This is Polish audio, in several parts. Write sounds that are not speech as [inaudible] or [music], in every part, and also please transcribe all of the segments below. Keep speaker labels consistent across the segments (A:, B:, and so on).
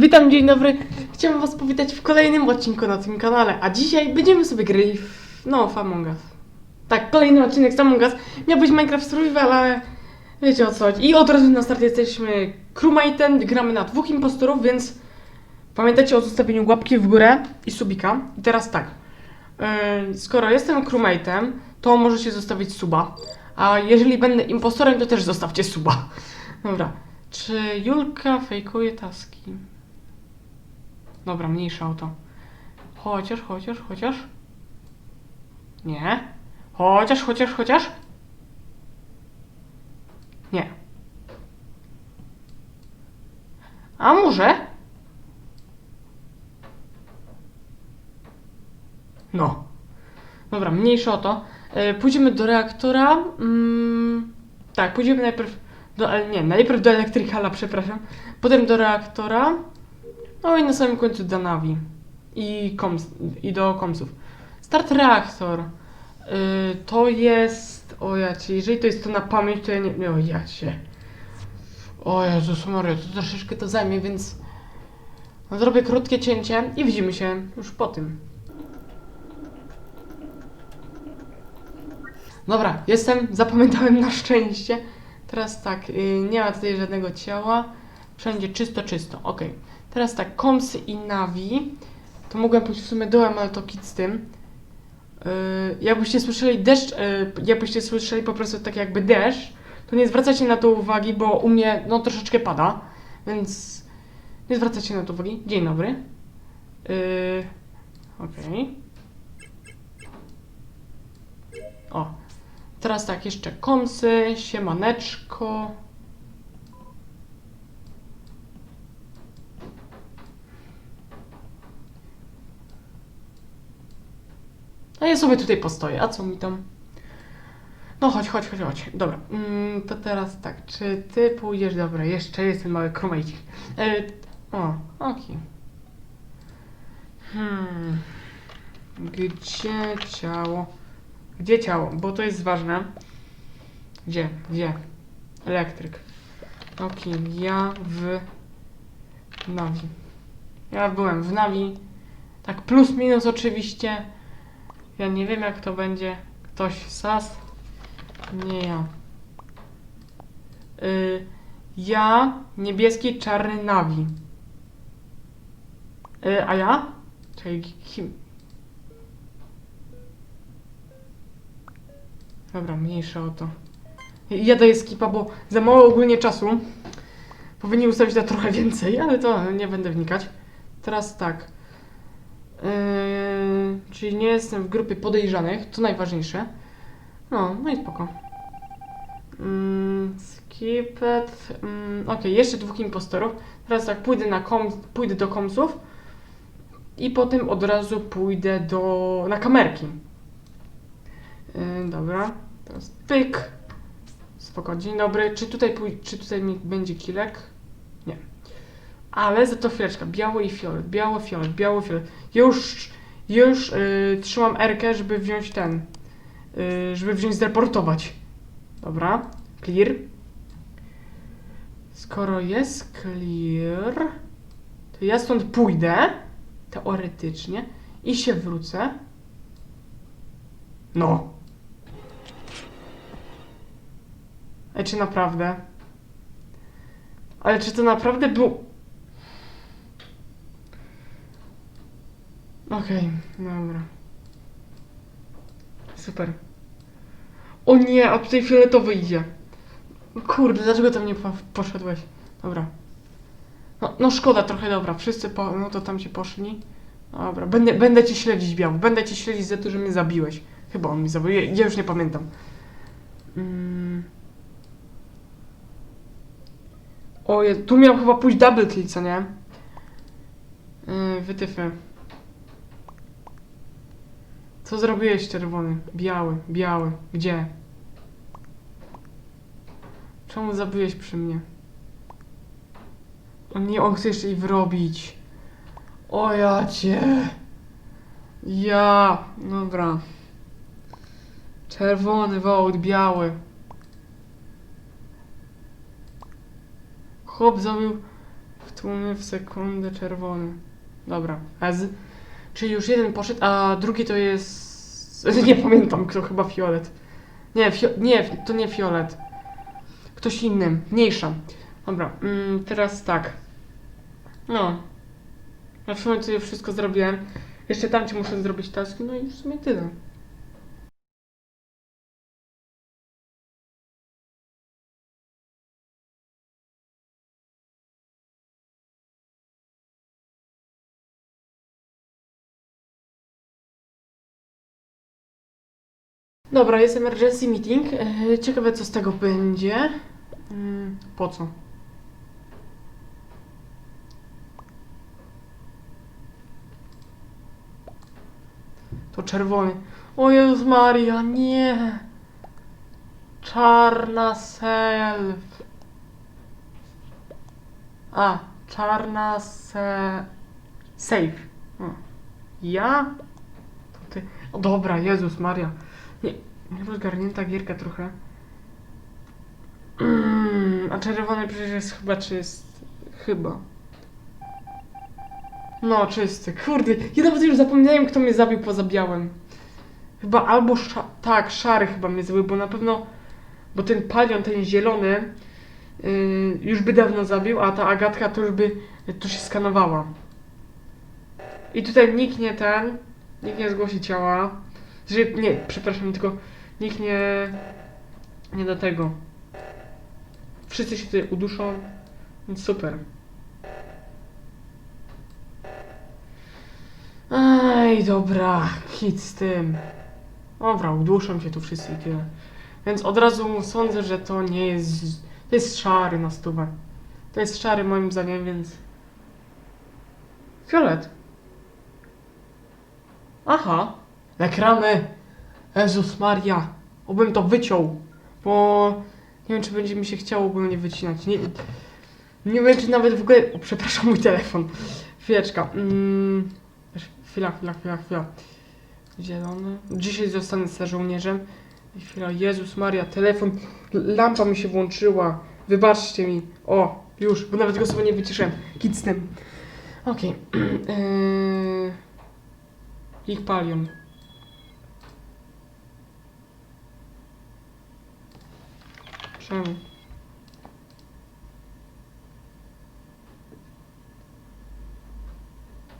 A: Witam, dzień dobry. Chciałbym was powitać w kolejnym odcinku na tym kanale, a dzisiaj będziemy sobie grali w... no, w Among Us. Tak, kolejny odcinek z Among Us. Miał być Minecraft Survival, ale wiecie o co chodzi. I od razu na start jesteśmy crewmate'em, gramy na dwóch impostorów, więc pamiętajcie o zostawieniu łapki w górę i subika. I teraz tak, yy, skoro jestem crewmate'em, to możecie zostawić suba, a jeżeli będę impostorem, to też zostawcie suba. Dobra. Czy Julka fejkuje taski? Dobra, mniejsza o to. Chociaż, chociaż, chociaż. Nie. Chociaż, chociaż, chociaż. Nie. A może? No. Dobra, mniejsza o to. E, pójdziemy do reaktora. Mm, tak, pójdziemy najpierw do, nie, najpierw do elektrykala, przepraszam. Potem do reaktora. No i na samym końcu do Navi. I, koms, i do komsów. Start reaktor. Y, to jest. O ja cię, jeżeli to jest to na pamięć, to ja nie. O ja cię. O Jezus Maria, to troszeczkę to zajmie, więc. Zrobię krótkie cięcie i widzimy się już po tym. Dobra, jestem, zapamiętałem na szczęście. Teraz tak, y, nie ma tutaj żadnego ciała. Wszędzie czysto, czysto. Ok. Teraz tak, komsy i nawi. To mogłem pójść w sumie dołem, ale to kit z tym. Yy, jakbyście słyszeli deszcz, yy, jakbyście słyszeli po prostu tak jakby deszcz, to nie zwracajcie na to uwagi, bo u mnie no troszeczkę pada, więc nie zwracajcie na to uwagi. Dzień dobry. Yy, Okej. O, Teraz tak, jeszcze komsy, siemaneczko. A ja sobie tutaj postoję, a co mi tam? No chodź, chodź, chodź, chodź. Dobra, mm, to teraz tak, czy ty pójdziesz? Dobra, jeszcze jest ten mały krumejcik. E, o, okej. Hmm. Gdzie ciało? Gdzie ciało? Bo to jest ważne. Gdzie? Gdzie? Elektryk. Okej, ja w Navi. Ja byłem w Navi. Tak plus minus oczywiście. Ja nie wiem jak to będzie. Ktoś sas. Nie ja. Y, ja niebieski czarny Navi. Y, a ja? Czyli kim? Dobra, mniejsza o to. Ja daję skipa, bo za mało ogólnie czasu. Powinni ustawić na trochę więcej, ale to nie będę wnikać. Teraz tak. Yy, czyli nie jestem w grupie podejrzanych, to najważniejsze. No, no i spoko. Mm, skipet. Mm, Okej, jeszcze dwóch impostorów. Teraz tak, pójdę, na kom, pójdę do komsów i potem od razu pójdę do, na kamerki. Yy, dobra, teraz pyk. Spoko, dzień dobry. Czy tutaj, pój- czy tutaj mi będzie kilek? Ale za to chwileczka. Biały i fiolet, biały, fiolet, biały, fiolet. Już, już yy, trzymam R-kę, żeby wziąć ten, yy, żeby wziąć zreportować. Dobra, clear. Skoro jest clear, to ja stąd pójdę, teoretycznie, i się wrócę. No. Ale czy naprawdę? Ale czy to naprawdę był... Okej, dobra. Super. O nie, a tutaj fioletowy idzie. Kurde, dlaczego tam nie po poszedłeś? Dobra. No, no szkoda trochę, dobra. Wszyscy po... No to tam ci poszli. Dobra, będę, będę cię śledzić, Biały. Będę cię śledzić za to, że mnie zabiłeś. Chyba on mi zabił. Ja, ja już nie pamiętam. Mm. O, tu miał chyba pójść double kill, co nie? Yy, wytyfy. Co zrobiłeś, czerwony? Biały, biały. Gdzie? Czemu zabiłeś przy mnie? O nie, on chce jeszcze ich wrobić. O ja cię. Ja. Dobra. Czerwony wołt, biały. Chłop zabił W tłumie w sekundę czerwony. Dobra, Ez. Czyli już jeden poszedł, a drugi to jest... [laughs] Nie pamiętam kto, chyba Fiolet. Nie, fio... nie, to nie Fiolet. Ktoś inny, mniejsza. Dobra, mm, teraz tak. No. Ja w sumie tutaj wszystko zrobiłem. Jeszcze tam ci muszę zrobić taski, no i w sumie tyle. Dobra, jest emergency meeting. E, Ciekawe co z tego będzie. Mm, Po co? To czerwony. O Jezus Maria, nie! Czarna self. A, czarna se... Safe. Ja? To ty. O, dobra, Jezus Maria. Nie, nie rozgarnięta gierka trochę. Mm, a czerwony przecież jest chyba czyst. Chyba. No, czysty. Kurde, ja nawet już zapomniałem, kto mnie zabił poza białym. Chyba albo sza tak, szary chyba mnie zabił, bo na pewno. Bo ten palion, ten zielony, yy, już by dawno zabił, a ta Agatka to już by to się skanowała. I tutaj nikt nie ten, nikt nie zgłosi ciała. Znaczy, nie, przepraszam, tylko nikt nie. Nie do tego. Wszyscy się tutaj uduszą, więc super. Aj, dobra, hit z tym. Dobra, uduszą się tu wszyscy i tyle. Więc od razu sądzę, że to nie jest. To jest szary na stówę. To jest szary moim zdaniem, więc. Fiolet. Aha. Ekrany. Jezus Maria. Obym to wyciął. Bo nie wiem, czy będzie mi się chciało ogólnie wycinać. Nie, nie wiem, czy nawet w ogóle. O, przepraszam, mój telefon. Chwileczka. Mm, chwila, chwila, chwila, chwila. Zielony. Dzisiaj zostanę żołnierzem. Chwila, Jezus Maria, telefon. Lampa mi się włączyła. Wybaczcie mi. O, już, bo nawet go sobie nie wyciszyłem. Kit z tym. Okej. Eee, [clears throat] Ich palion. Czemu?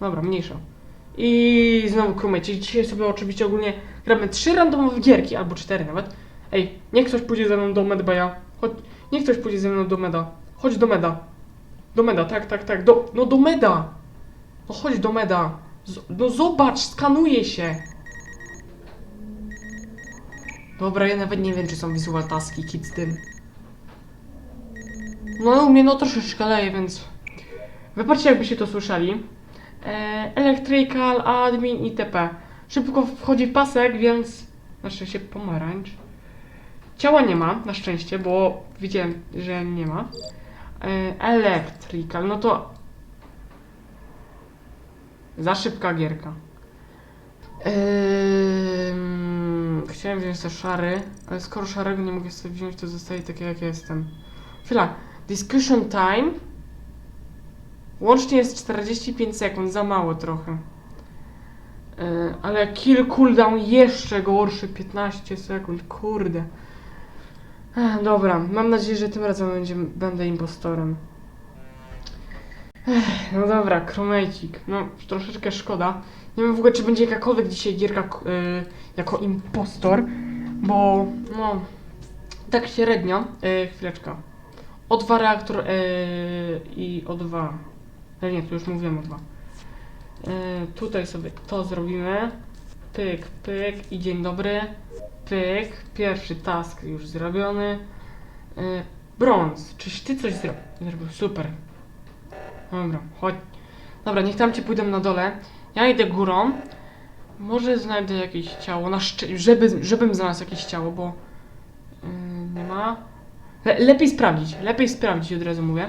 A: Dobra, mniejsza. I znowu crewmate. Dzisiaj sobie oczywiście ogólnie gramy trzy randomowe gierki, albo cztery nawet. Ej, niech ktoś pójdzie ze mną do medbaya. Chodź, niech ktoś pójdzie ze mną do meda. Chodź do meda. Do meda, tak, tak, tak. Do, no do meda. No chodź do meda. Z, no zobacz, skanuje się. Dobra, ja nawet nie wiem, czy są visual taski, kit z tym. No, u mnie no troszeczkę leje, więc... Wypatrzcie, jakbyście to słyszeli. E, electrical, admin, itp. Szybko wchodzi pasek, więc... Znaczy się pomarańcz. Ciała nie ma, na szczęście, bo widziałem, że nie ma. E, electrical, no to... Za szybka gierka. Chciałem wziąć te szary, ale skoro szarego nie mogę sobie wziąć, to zostaje takie jak jestem. Chwila. Discussion time. Łącznie jest 45 sekund, za mało trochę. E, ale kill cooldown jeszcze gorszy, 15 sekund, kurde. Ech, dobra, mam nadzieję, że tym razem będzie, będę impostorem. No dobra, kromejcik. No, troszeczkę szkoda. Nie wiem w ogóle, czy będzie jakakolwiek dzisiaj gierka y, jako impostor, bo no, tak średnio. Y, chwileczka. O2 reaktor y, i O2. Ale nie, tu już mówiłem O2. Y, tutaj sobie to zrobimy. Pyk, pyk i dzień dobry. Pyk, pierwszy task już zrobiony. Y, brąz, czyś ty coś zro zrobił? Super. Dobra, chodź. Dobra, niech tam ci pójdę na dole. Ja idę górą. Może znajdę jakieś ciało, na szczę- żeby, żebym znalazł jakieś ciało, bo yy, nie ma. Le lepiej sprawdzić, lepiej sprawdzić, od razu mówię.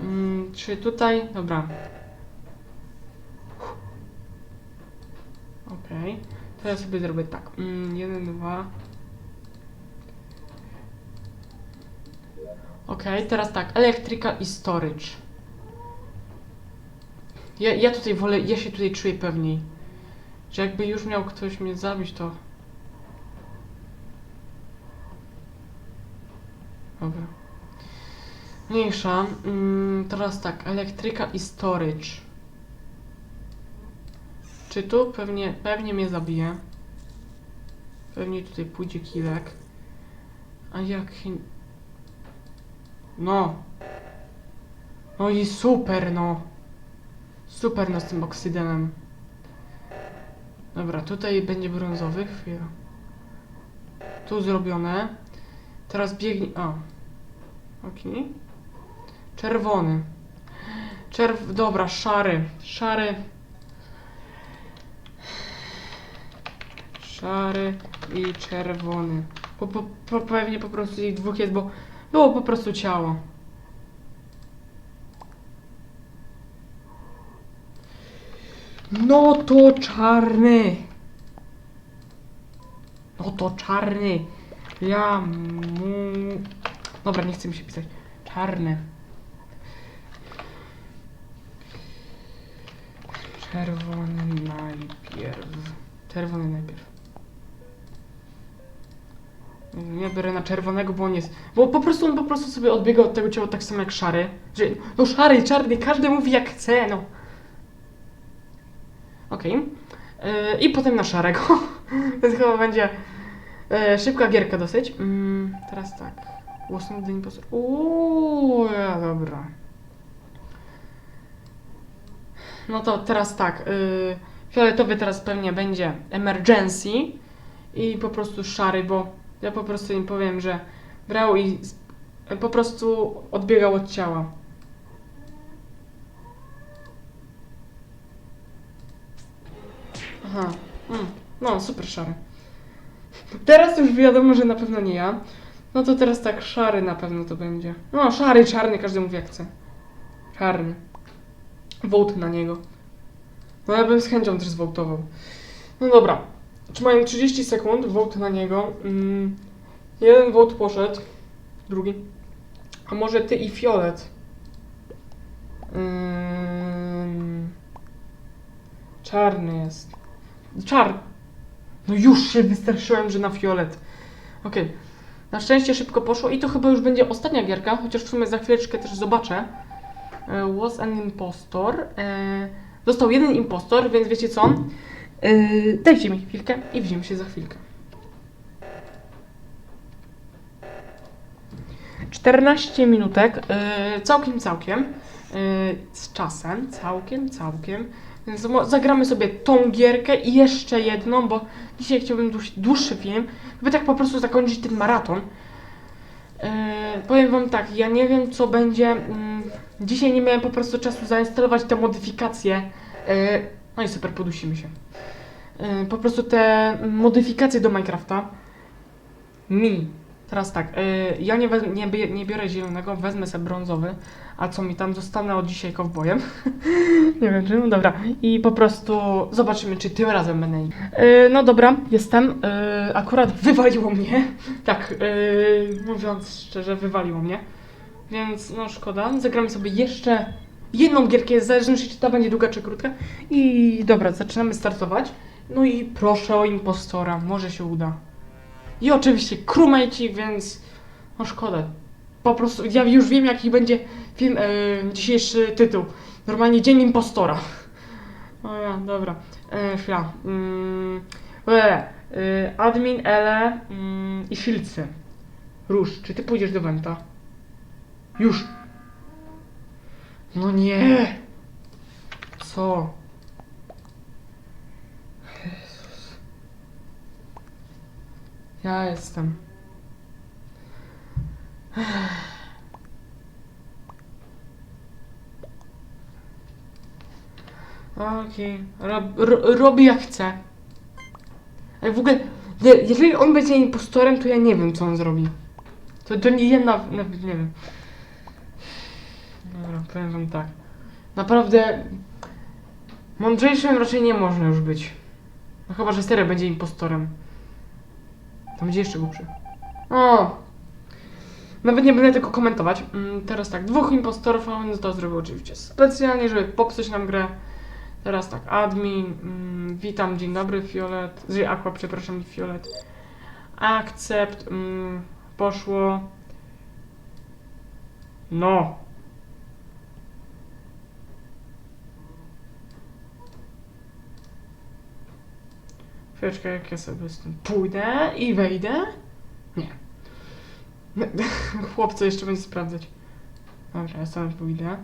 A: Mm, czy tutaj, dobra. Okej, teraz sobie zrobię tak. Mm, jeden, dwa. Okej, teraz tak, electrical i storage. Ja, ja tutaj wolę, ja się tutaj czuję pewniej. Że jakby już miał ktoś mnie zabić, to... Dobra. Mniejsza. Mm, teraz tak, elektryka i storage. Czy tu? Pewnie, pewnie mnie zabije. Pewnie tutaj pójdzie kilek. A jak... No. No i super, no. Super, no z tym oksydenem. Dobra, tutaj będzie brązowy. Chwila. Tu zrobione. Teraz biegnie... O. Okej. Czerwony. Czerw... Dobra, szary. Szary. Szary i czerwony. Po, po, po, pewnie po prostu ich dwóch jest, bo było po prostu ciało. No to czarny. No to czarny. Ja mu... Dobra, nie chcę mi się pisać. Czarny. Czerwony najpierw. Czerwony najpierw. Nie biorę na czerwonego, bo on jest. Bo po prostu on po prostu sobie odbiega od tego ciała tak samo jak szary. Że, no szary, czarny, każdy mówi jak chce, no. Okej. Yy, I potem na szarego. [laughs] to chyba będzie yy, szybka gierka dosyć. Mm, teraz tak. Łosny dzień posor. Uuu, ja, dobra. No to teraz tak. Yy, fioletowy teraz pewnie będzie emergency. I po prostu szary, bo ja po prostu im powiem, że brał i po prostu odbiegał od ciała. Aha. Mm. No, super szary. Teraz już wiadomo, że na pewno nie ja. No to teraz tak, szary na pewno to będzie. No, szary, czarny, każdy mówi jak chce. Czarny. Wołt na niego. No ja bym z chęcią też zwołtował. No dobra. Czy mają 30 sekund, wołt na niego. Mm, jeden wołt poszedł, drugi. A może ty i Fiolet? Ym, czarny jest. Czar. No już się wystraszyłem, że na Fiolet. Okej. Na szczęście szybko poszło i to chyba już będzie ostatnia gierka, chociaż w sumie za chwileczkę też zobaczę. E, Was an impostor. E, Został jeden impostor, więc wiecie co? Yy, dajcie mi chwilkę i widzimy się za chwilkę. 14 minutek, całkiem, całkiem, z czasem, całkiem, całkiem. Więc zagramy sobie tą gierkę i jeszcze jedną, bo dzisiaj chciałbym dłuż, dłuższy film, żeby tak po prostu zakończyć ten maraton. Yy, powiem wam tak, ja nie wiem co będzie. mm, dzisiaj nie miałem po prostu czasu zainstalować te modyfikacje. Yy, no i super, podusimy się. Yy, po prostu te modyfikacje do Minecrafta. Mi. Teraz tak, yy, ja nie, nie, nie biorę zielonego, wezmę sobie brązowy, a co mi tam zostanę od dzisiaj kowbojem. [laughs] nie wiem czym, dobra. I po prostu zobaczymy, czy tym razem będę. Yy, no dobra, jestem. Yy, akurat wywaliło mnie. [laughs] tak, yy, mówiąc szczerze, wywaliło mnie. Więc no szkoda. Zagramy sobie jeszcze jedną gierkę, w zależności czy ta będzie długa czy krótka. I dobra, zaczynamy startować. No i proszę o impostora, może się uda. I oczywiście crewmate'ci, więc no szkoda. Po prostu ja już wiem jaki będzie film, e, dzisiejszy tytuł. Normalnie Dzień Impostora. O ja, dobra. E, chwila. Mm, e, e, admin, Ele mm, i Szylcy. Róż, czy ty pójdziesz do Wenta? Już. No nie. Co? Jezus. Ja jestem. Okej. Ro, robi jak chce. Ale w ogóle, je- jeżeli on będzie impostorem, to ja nie wiem, co on zrobi. To, to nie ja nawet, nie wiem. Dobra, powiem wam tak. Naprawdę mądrzejszym raczej nie można już być. No chyba, że serio będzie impostorem. To będzie jeszcze głupszy. O! Nawet nie będę tego komentować. Mm, Teraz tak, dwóch impostorów, on to zrobił oczywiście specjalnie, żeby popsuć nam grę. Teraz tak, admin, mm, witam, dzień dobry, Fiolet, z Aqua, przepraszam, Fiolet. Akcept, mm, poszło. No. Chwileczkę, jak ja sobie z tym pójdę i wejdę? [laughs] Nie. Chłopco jeszcze będzie sprawdzać. Dobra, ja sam pójdę.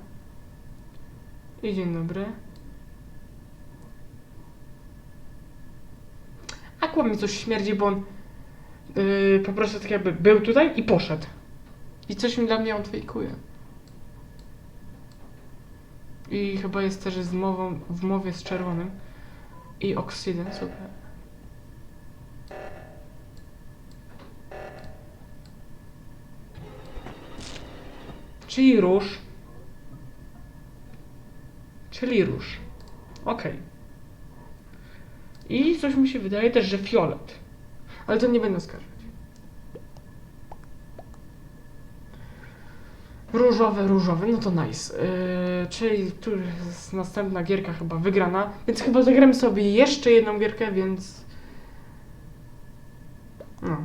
A: I dzień dobry. Aqua mi coś śmierdzi, bo on yy, po prostu tak jakby był tutaj i poszedł. I coś mi dla mnie odfejkuje. I chyba jest też z mową, w mowie z czerwonym. I oksydem, super. Czyli róż. Czyli róż. Okej. I coś mi się wydaje też, że fiolet. Ale to nie będę skarżyć. Różowy, różowy, no to nice. Yy, czyli tu jest następna gierka chyba wygrana, więc chyba zagramy sobie jeszcze jedną gierkę, więc... No.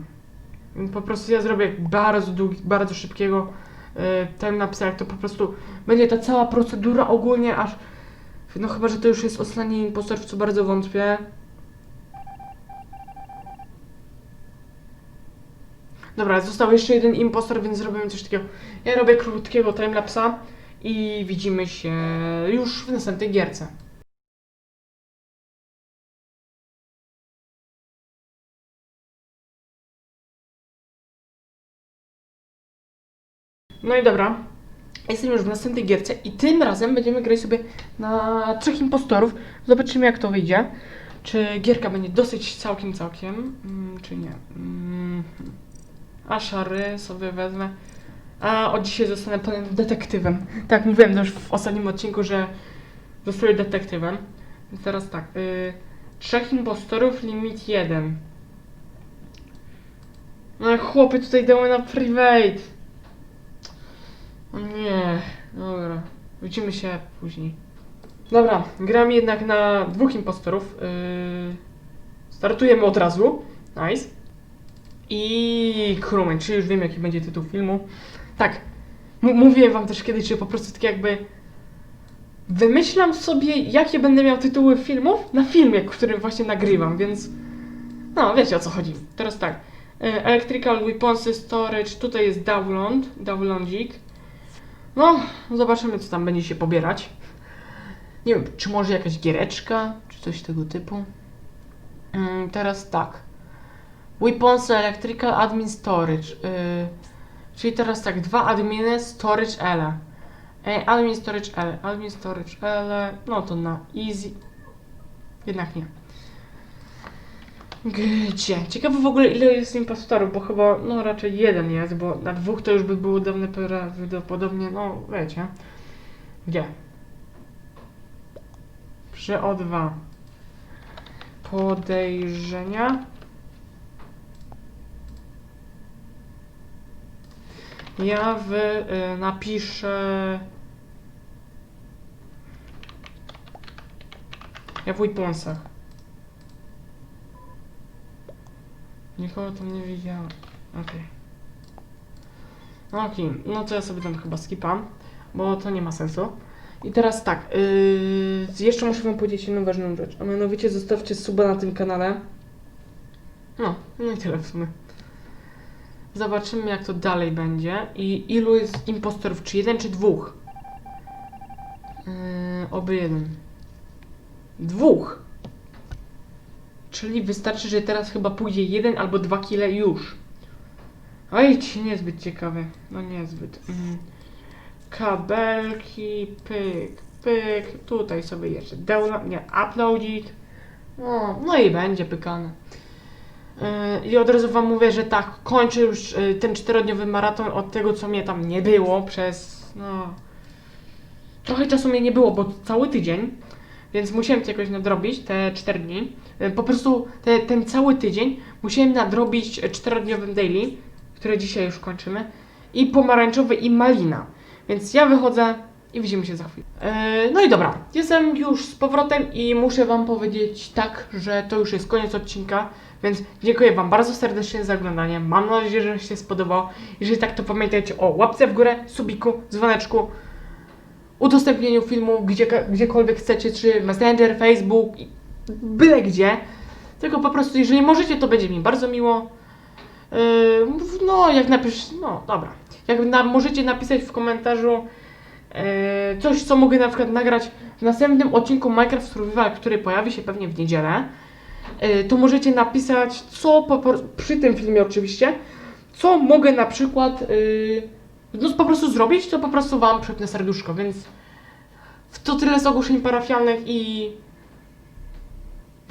A: Po prostu ja zrobię bardzo długi, bardzo szybkiego yy, timelapsa, jak to po prostu będzie ta cała procedura ogólnie aż... No chyba, że to już jest ostatni impostor, w co bardzo wątpię. Dobra, został jeszcze jeden impostor, więc zrobimy coś takiego. Ja robię krótkiego timelapsa i widzimy się już w następnej gierce. No i dobra. Jestem już w następnej gierce i tym razem będziemy grać sobie na trzech impostorów. Zobaczymy jak to wyjdzie. Czy gierka będzie dosyć całkiem, całkiem, mm, czy nie. Mm. A sobie wezmę. A od dzisiaj zostanę panem detektywem. Tak, mówiłem też w ostatnim odcinku, że zostaję detektywem. Więc teraz tak. Y, trzech impostorów, limit jeden. No chłopy tutaj dały na private. Nie, dobra. Widzimy się później. Dobra, gram jednak na dwóch impostorów. Yy, startujemy od razu. Nice. I Crewman, czyli już wiem jaki będzie tytuł filmu. Tak, m- mówiłem wam też kiedyś, że po prostu tak jakby wymyślam sobie, jakie będę miał tytuły filmów na filmie, który właśnie nagrywam, więc no, wiecie o co chodzi. Teraz tak, e, Electrical Weaponsy Storage, tutaj jest download, downloadzik. No, zobaczymy co tam będzie się pobierać. Nie wiem, czy może jakaś giereczka, czy coś tego typu. Mm, teraz tak. Weapons Electrical Admin Storage. Yy, czyli teraz tak, dwa adminy Storage L. E, admin Storage L. Admin Storage L. No to na easy. Jednak nie. Gdzie? Ciekawe w ogóle ile jest impostorów, bo chyba no raczej jeden jest, bo na dwóch to już by było dawne prawdopodobnie, no wiecie. Gdzie? Przy O2. Podejrzenia. Ja w, y, napiszę... Ja w Weaponsach. Nikogo tam nie widziałem. Okej. Okej, no to ja sobie tam chyba skipam, bo to nie ma sensu. I teraz tak, yy, jeszcze muszę wam powiedzieć jedną ważną rzecz, a mianowicie zostawcie suba na tym kanale. No, no i tyle w sumie. Zobaczymy jak to dalej będzie i ilu jest impostorów, czy jeden, czy dwóch? Yy, oby jeden. Dwóch! Czyli wystarczy, że teraz chyba pójdzie jeden albo dwa kile już. Oj, niezbyt ciekawe. No niezbyt. Mm. Kabelki, pyk, pyk. Tutaj sobie jeszcze download, nie, uploadzik. No, no i będzie pykane. Yy, I od razu wam mówię, że tak, kończę już yy, ten czterodniowy maraton od tego, co mnie tam nie było przez, no... Trochę czasu mnie nie było, bo cały tydzień, więc musiałem to jakoś nadrobić, te 4 dni. Yy, Po prostu te, ten cały tydzień musiałem nadrobić czterodniowym daily, które dzisiaj już kończymy. i pomarańczowy i malina. Więc ja wychodzę i widzimy się za chwilę. Yy, no i dobra, jestem już z powrotem i muszę Wam powiedzieć tak, że to już jest koniec odcinka, więc dziękuję Wam bardzo serdecznie za oglądanie. Mam nadzieję, że się spodobało. Jeżeli tak, to pamiętajcie o łapce w górę, subiku, dzwoneczku, udostępnieniu filmu gdzie, gdziekolwiek chcecie, czy Messenger, Facebook, byle gdzie. Tylko po prostu, jeżeli możecie, to będzie mi bardzo miło. Yy, no, jak napisz, no dobra. Jak na, możecie napisać w komentarzu yy, coś, co mogę na przykład nagrać w następnym odcinku Minecraft Survival, który pojawi się pewnie w niedzielę, yy, to możecie napisać, co po, przy tym filmie oczywiście, co mogę na przykład yy, no, po prostu zrobić, to po prostu Wam przypnę serduszko, więc to tyle z ogłoszeń parafialnych i